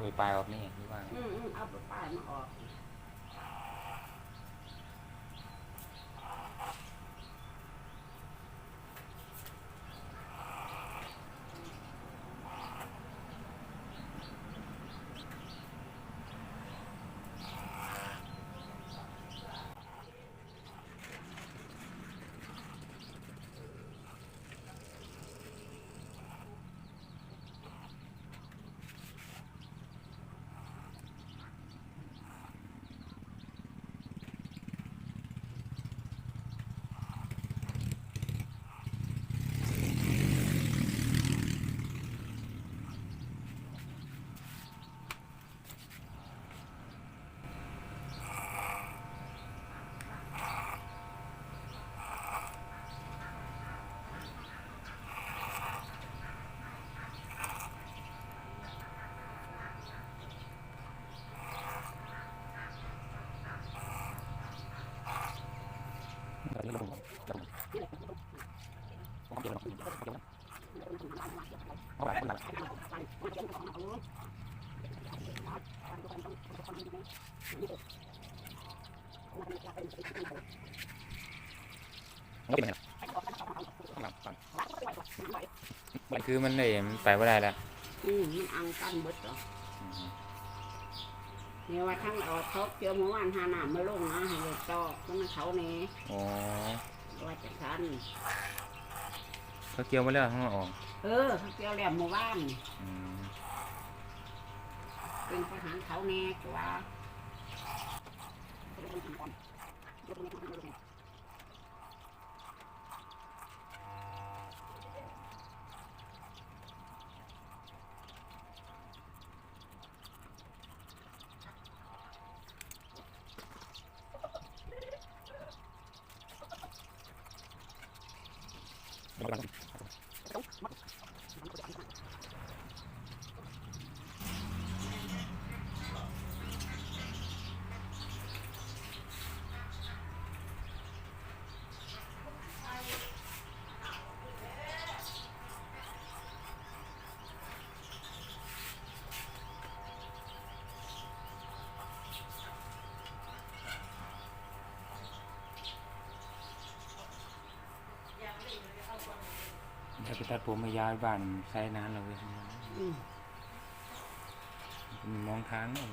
เอาไปปลายออกนี่หรือว่า อืมอืมเอาปลายมาออก เราจะลงลงผมเดี๋ยวลงเอาไปหลัง ก็เป็นไงมันคือมันเลยมันไปไม่ได้แล้วอืมมันอังกันเบิดเหรอ เนี่ยว่าทั้งออกเขาเกี่ยวเมื่อวานหาหนามมาลงนะให้เลยตอกมันเขาเนี่ยอ๋อว่าจะทันเขาเกี่ยวมาแล้วข้างออกเออเขาเกี่ยวแล้วเมื่อวานอืมเป็นทหารเขาแน่กว่า thank ถ้าไปตัดผมมายาวบ้านใช้นานเราเลยอืมมองทางเนอะ